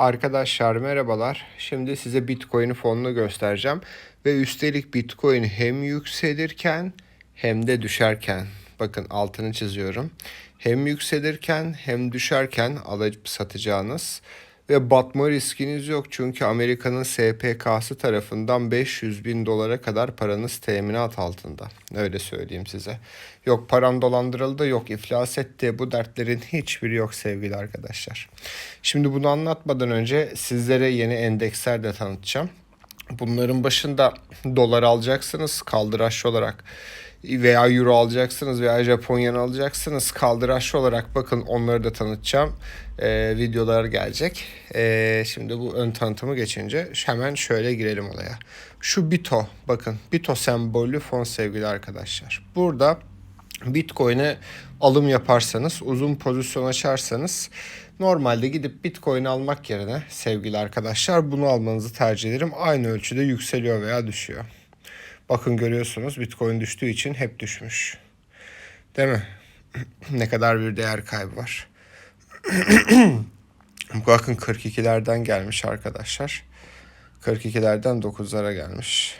Arkadaşlar merhabalar. Şimdi size Bitcoin fonunu göstereceğim. Ve üstelik Bitcoin hem yükselirken hem de düşerken. Bakın altını çiziyorum. Hem yükselirken hem düşerken alıp satacağınız ve batma riskiniz yok. Çünkü Amerika'nın SPK'sı tarafından 500 bin dolara kadar paranız teminat altında. Öyle söyleyeyim size. Yok param dolandırıldı, yok iflas etti. Bu dertlerin hiçbiri yok sevgili arkadaşlar. Şimdi bunu anlatmadan önce sizlere yeni endeksler de tanıtacağım. Bunların başında dolar alacaksınız kaldıraçlı olarak veya euro alacaksınız veya Japonya'nı alacaksınız kaldıraçlı olarak bakın onları da tanıtacağım. Ee, videolar gelecek. Ee, şimdi bu ön tanıtımı geçince hemen şöyle girelim olaya. Şu Bito bakın Bito sembollü fon sevgili arkadaşlar. Burada Bitcoin'e alım yaparsanız, uzun pozisyon açarsanız normalde gidip Bitcoin almak yerine sevgili arkadaşlar bunu almanızı tercih ederim. Aynı ölçüde yükseliyor veya düşüyor. Bakın görüyorsunuz Bitcoin düştüğü için hep düşmüş. Değil mi? ne kadar bir değer kaybı var. Bakın 42'lerden gelmiş arkadaşlar. 42'lerden 9'lara gelmiş.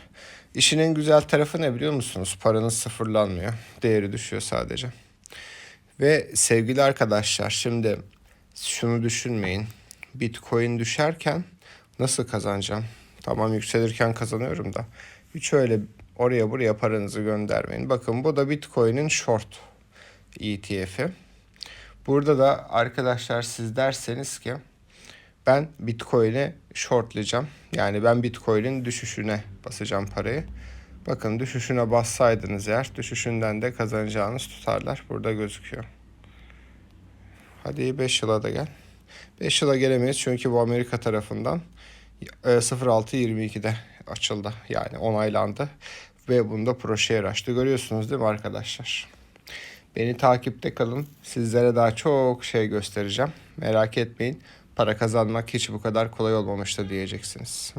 İşin en güzel tarafı ne biliyor musunuz? Paranız sıfırlanmıyor. Değeri düşüyor sadece. Ve sevgili arkadaşlar şimdi şunu düşünmeyin. Bitcoin düşerken nasıl kazanacağım? Tamam yükselirken kazanıyorum da. Hiç öyle oraya buraya paranızı göndermeyin. Bakın bu da Bitcoin'in short ETF'i. Burada da arkadaşlar siz derseniz ki ben Bitcoin'i shortlayacağım. Yani ben Bitcoin'in düşüşüne basacağım parayı. Bakın düşüşüne bassaydınız eğer düşüşünden de kazanacağınız tutarlar burada gözüküyor. Hadi 5 yıla da gel. 5 yıla gelemeyiz çünkü bu Amerika tarafından e, 06.22'de açıldı. Yani onaylandı. Ve bunda proje açtı. Görüyorsunuz değil mi arkadaşlar? Beni takipte kalın. Sizlere daha çok şey göstereceğim. Merak etmeyin. Para kazanmak hiç bu kadar kolay olmamıştı diyeceksiniz.